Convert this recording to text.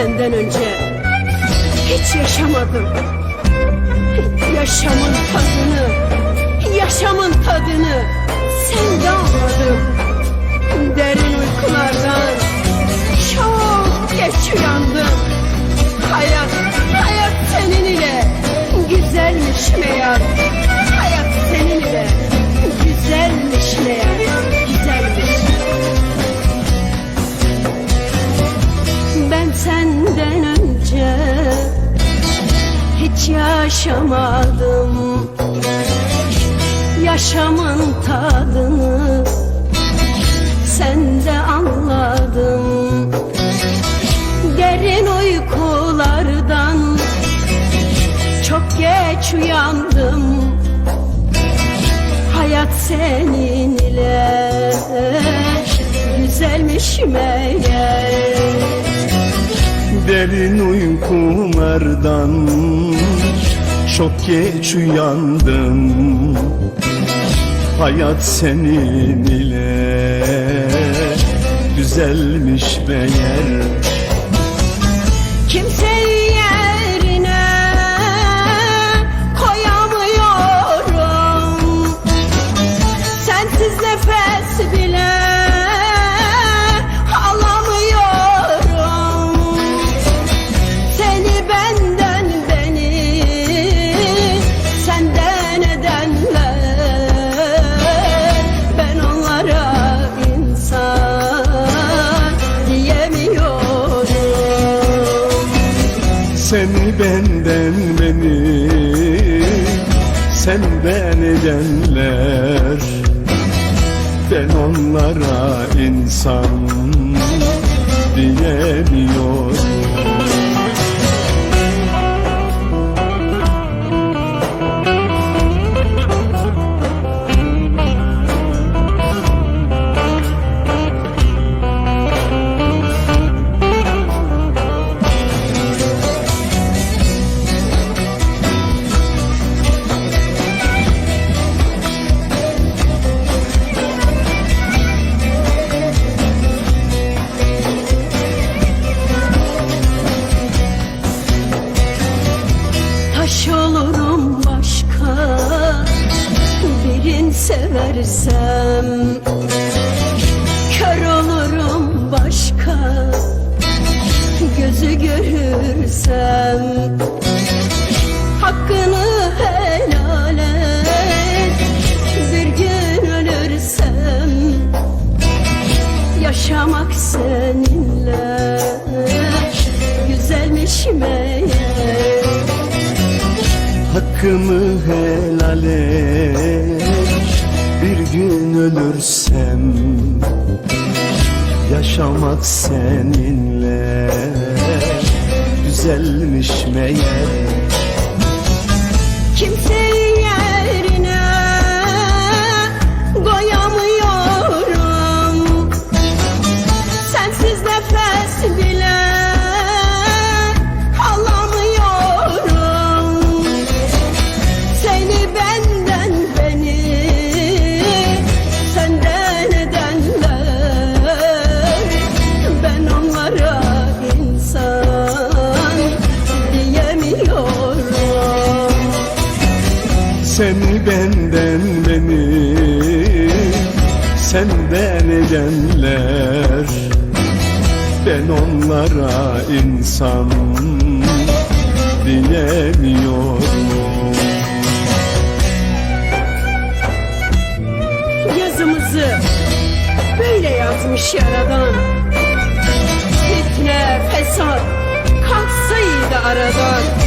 senden önce. Hiç yaşamadım. Yaşamın tadını, yaşamadım. Yaşamın tadını sende anladım Derin uykulardan çok geç uyandım. Hayat seninle güzelmiş meğer. Derin uykulardan çok geç uyandım Hayat senin ile güzelmiş meğer. Kimseyi Seni benden beni senden edenler. Ben onlara insan seversem Kör olurum başka. Gözü görürsem Hakkını helal et. Bir gün ölürsem Yaşamak seninle. Güzelmiş meğer Hakkımı helal et Bir gün ölürsem Yaşamak seninle Güzelmiş meğer. Kimseyi Seni benden beni Senden edenler. Ben onlara insan diyemiyorum. Yazımızı böyle yazmış yaradan. Fitne, fesat kalksaydı aradan